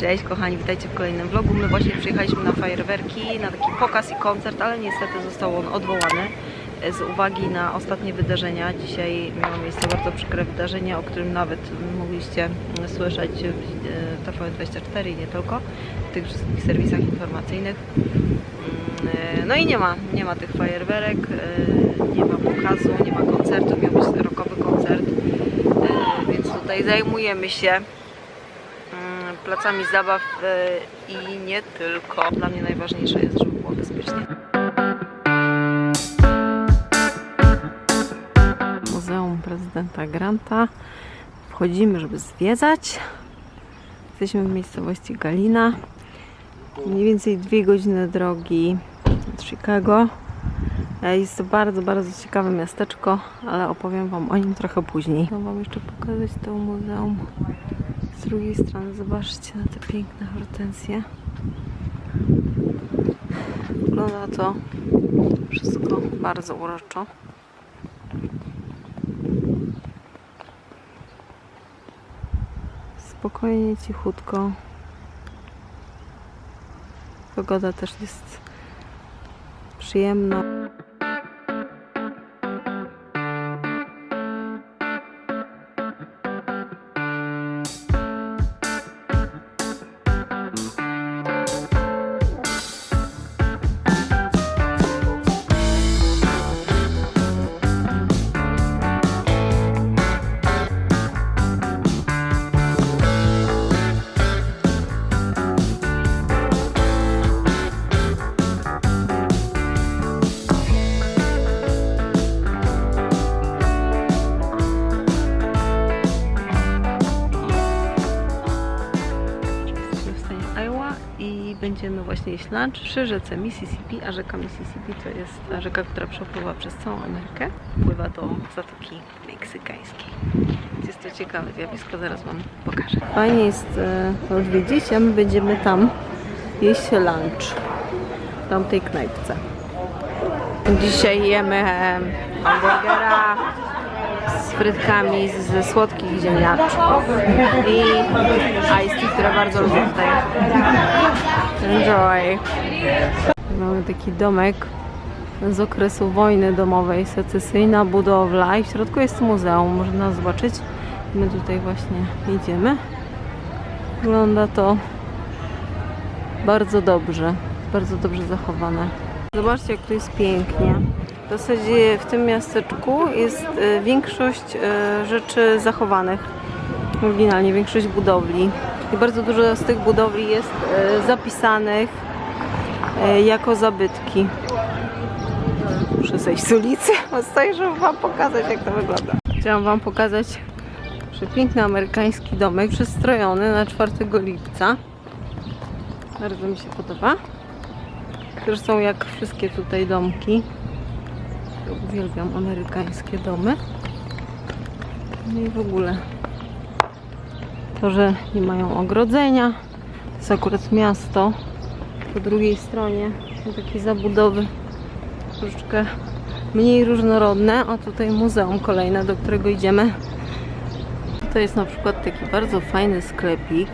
Cześć kochani, witajcie w kolejnym vlogu. My właśnie przyjechaliśmy na fajerwerki, na taki pokaz i koncert, ale niestety został on odwołany z uwagi na ostatnie wydarzenia. Dzisiaj miało miejsce bardzo przykre wydarzenie, o którym nawet mogliście słyszeć w e, TVN24 i nie tylko, w tych wszystkich serwisach informacyjnych. Mm, e, No i nie ma, nie ma tych fajerwerek, e, nie ma pokazu, nie ma koncertu, miał być rockowy koncert, więc tutaj zajmujemy się placami zabaw e, i nie tylko. Dla mnie najważniejsze jest, żeby było bezpiecznie. Muzeum Prezydenta Granta. Wchodzimy, żeby zwiedzać. Jesteśmy w miejscowości Galina. Mniej więcej dwie godziny drogi od Chicago. E, Jest to bardzo, bardzo ciekawe miasteczko, ale opowiem Wam o nim trochę później. Chcę Wam jeszcze pokazać to muzeum. Z drugiej strony zobaczcie na te piękne hortensje. Wygląda to wszystko bardzo uroczo. Spokojnie, cichutko. Pogoda też jest przyjemna. Właśnie jeść lunch przy rzece Mississippi, a rzeka Mississippi to jest rzeka, która przepływa przez całą Amerykę. Pływa do Zatoki Meksykańskiej. Jest to ciekawe zjawisko, zaraz Wam pokażę. Fajnie jest e, odwiedzić, a my będziemy tam jeść lunch w tamtej knajpce. Dzisiaj jemy e, hamburgera z frytkami ze słodkich ziemniaczków i iced tea, które bardzo lubię tutaj. Enjoy! Mamy taki domek z okresu wojny domowej, secesyjna budowla i w środku jest muzeum, można zobaczyć. My tutaj właśnie idziemy. Wygląda to bardzo dobrze, bardzo dobrze zachowane. Zobaczcie, jak tu jest pięknie. W zasadzie w tym miasteczku jest e, większość e, rzeczy zachowanych. Oryginalnie większość budowli. I bardzo dużo z tych budowli jest e, zapisanych e, jako zabytki. Muszę zejść z ulicy, bo stoję, żeby Wam pokazać, jak to wygląda. Chciałam Wam pokazać przepiękny amerykański domek, przystrojony na 4 lipca. Bardzo mi się podoba. Zresztą jak wszystkie tutaj domki. Uwielbiam amerykańskie domy. No i w ogóle to, że nie mają ogrodzenia. To jest akurat miasto. Po drugiej stronie są takie zabudowy troszeczkę mniej różnorodne. A tutaj muzeum kolejne, do którego idziemy. To jest na przykład taki bardzo fajny sklepik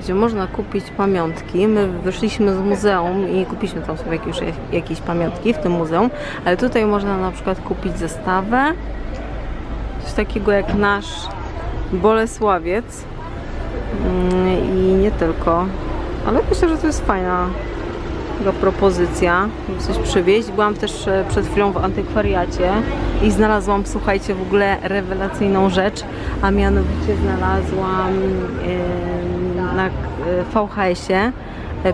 gdzie można kupić pamiątki. My wyszliśmy z muzeum i kupiliśmy tam sobie jakieś, jakieś pamiątki w tym muzeum, ale tutaj można na przykład kupić zestawę, coś takiego jak nasz Bolesławiec Mm, i nie tylko, ale myślę, że to jest fajna propozycja, żeby coś przywieźć. Byłam też e, przed chwilą w antykwariacie i znalazłam, słuchajcie, w ogóle rewelacyjną rzecz, a mianowicie znalazłam na e, VHS-ie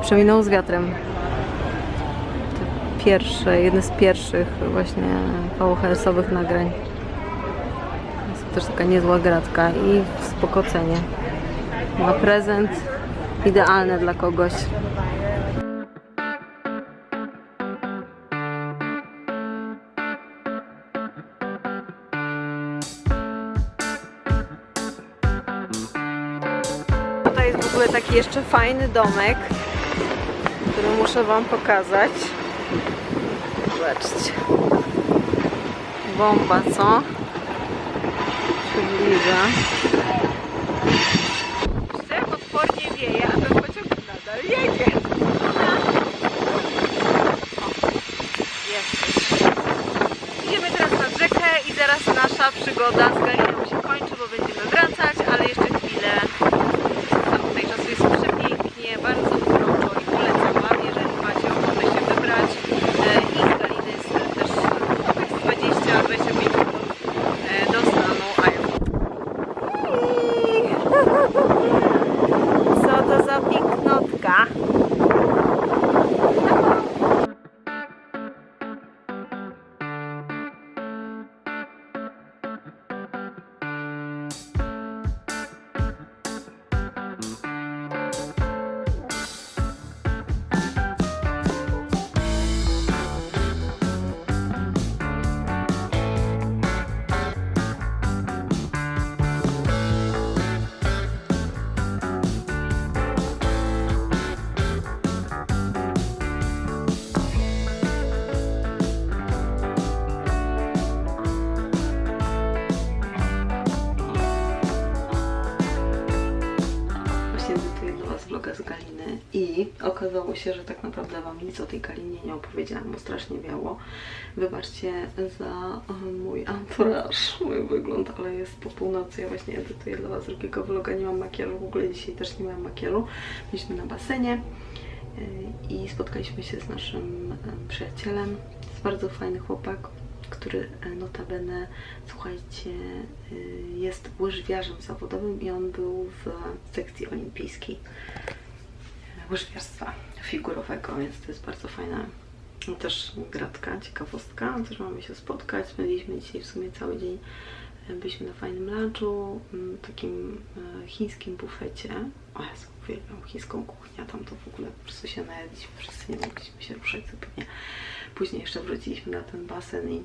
Przeminął z wiatrem. Pierwsze, jedne z pierwszych właśnie VHS-owych nagrań. Też taka niezła gratka i w spoko cenie. Na prezent idealne dla kogoś. Tutaj jest w ogóle taki jeszcze fajny domek, który muszę Wam pokazać. Zobaczcie. Bomba, co? pobliża. Wstęp odpornie wieje, a ten pociąg nadal jedzie. O. Idziemy teraz nad rzekę i zaraz nasza przygoda z Galiną. I okazało się, że tak naprawdę Wam nic o tej Galinie nie opowiedziałam, bo strasznie wiało. Wybaczcie za e, mój anturaż, mój wygląd, ale jest po północy, ja właśnie edytuję dla Was drugiego vloga, nie mam makijażu, w ogóle dzisiaj też nie miałam makijażu. Byliśmy na basenie e, i spotkaliśmy się z naszym e, przyjacielem, z bardzo fajny chłopak, który notabene, słuchajcie, jest łyżwiarzem zawodowym i on był w sekcji olimpijskiej łyżwiarstwa figurowego, więc to jest bardzo fajna też gratka, ciekawostka. Też mamy się spotkać. Spędziliśmy dzisiaj w sumie cały dzień. e, Byliśmy na fajnym lunchu, m, takim e, chińskim bufecie. O Jezu, uwielbiam chińską kuchnię, tam to w ogóle po prostu się najedliśmy, wszyscy nie mogliśmy się ruszać zupełnie. Później jeszcze wróciliśmy na ten basen i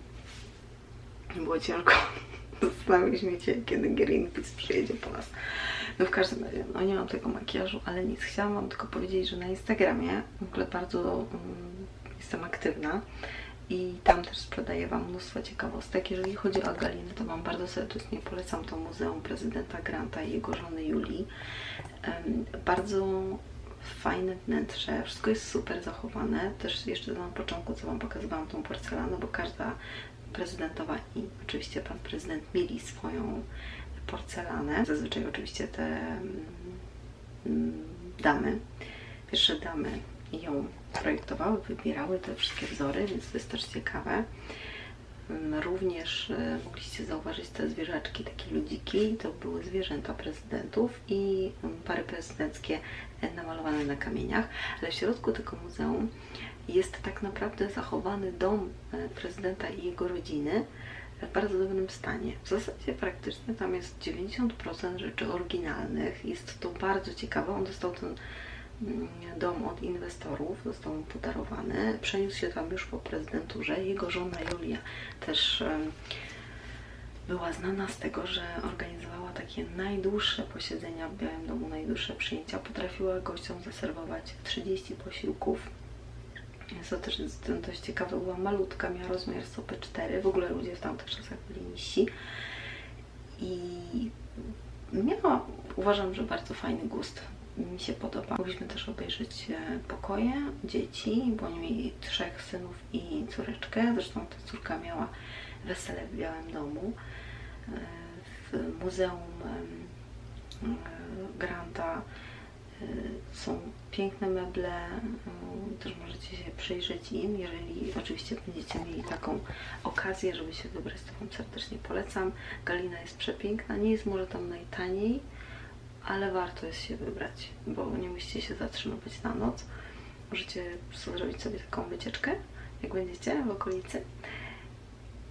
było ciężko. Zastanawialiśmy się, kiedy Greenpeace przyjedzie po nas. No w każdym razie, no nie mam tego makijażu, ale nic. Chciałam Wam tylko powiedzieć, że na Instagramie w ogóle bardzo um, jestem aktywna i tam też sprzedaję Wam mnóstwo ciekawostek. Jeżeli chodzi o Galinę, to Wam bardzo serdecznie polecam to Muzeum Prezydenta Granta i jego żony Julii. Em, bardzo fajne wnętrze, wszystko jest super zachowane. Też jeszcze na początku, co Wam pokazywałam, tą porcelanę, bo każda prezydentowa i oczywiście pan prezydent mieli swoją porcelanę. Zazwyczaj oczywiście te mm, damy, pierwsze damy ją projektowały, wybierały te wszystkie wzory, więc to jest też ciekawe. Mm, Również e, mogliście zauważyć te zwierzaczki, takie ludziki, to były zwierzęta prezydentów i mm, pary prezydenckie e, namalowane na kamieniach, ale w środku tego muzeum jest tak naprawdę zachowany dom e, prezydenta i jego rodziny w bardzo dobrym stanie. W zasadzie praktycznie tam jest 90% rzeczy oryginalnych. Jest to bardzo ciekawe. On dostał ten mm, dom od inwestorów, został mu podarowany. Przeniósł się tam już po prezydenturze. Jego żona Julia też była znana z tego, że organizowała takie najdłuższe posiedzenia w Białym Domu, najdłuższe przyjęcia. Potrafiła gościom zaserwować 30 posiłków. Jest to też dość ciekawe, była malutka, miała rozmiar stopy 4. W ogóle ludzie w tamtych czasach byli niżsi. I miała, uważam, że bardzo fajny gust. Mi się podoba. Mogliśmy też obejrzeć e, pokoje dzieci, bo oni mieli trzech synów i córeczkę. Zresztą ta córka miała wesele w Białym Domu. E, W Muzeum e, Granta są piękne meble, e, też możecie się przyjrzeć im, jeżeli oczywiście będziecie mieli taką okazję, żeby się wybrać, to Wam serdecznie polecam. Galina jest przepiękna, nie jest może tam najtaniej, ale warto jest się wybrać, bo nie musicie się zatrzymywać na noc. Możecie po prostu zrobić sobie taką wycieczkę, jak będziecie w okolicy.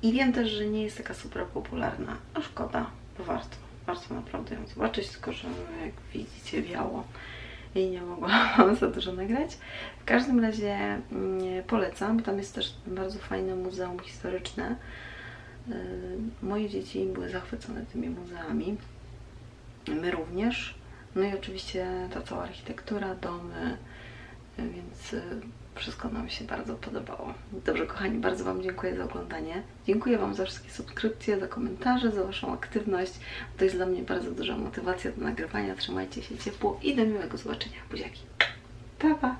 I wiem też, że nie jest taka super popularna, a szkoda, bo warto, warto naprawdę ją zobaczyć, tylko że jak widzicie wiało i nie mogłam za dużo nagrać. W każdym razie mm, polecam, bo tam jest też bardzo fajne muzeum historyczne. Yy, Moje dzieci były zachwycone tymi muzeami. My również. No i oczywiście ta cała architektura, domy, y, więc y, wszystko nam się bardzo podobało. Dobrze, kochani, bardzo Wam dziękuję za oglądanie. Dziękuję Wam za wszystkie subskrypcje, za komentarze, za Waszą aktywność. To jest dla mnie bardzo duża motywacja do nagrywania. Trzymajcie się ciepło i do miłego zobaczenia. Buziaki. Pa, pa!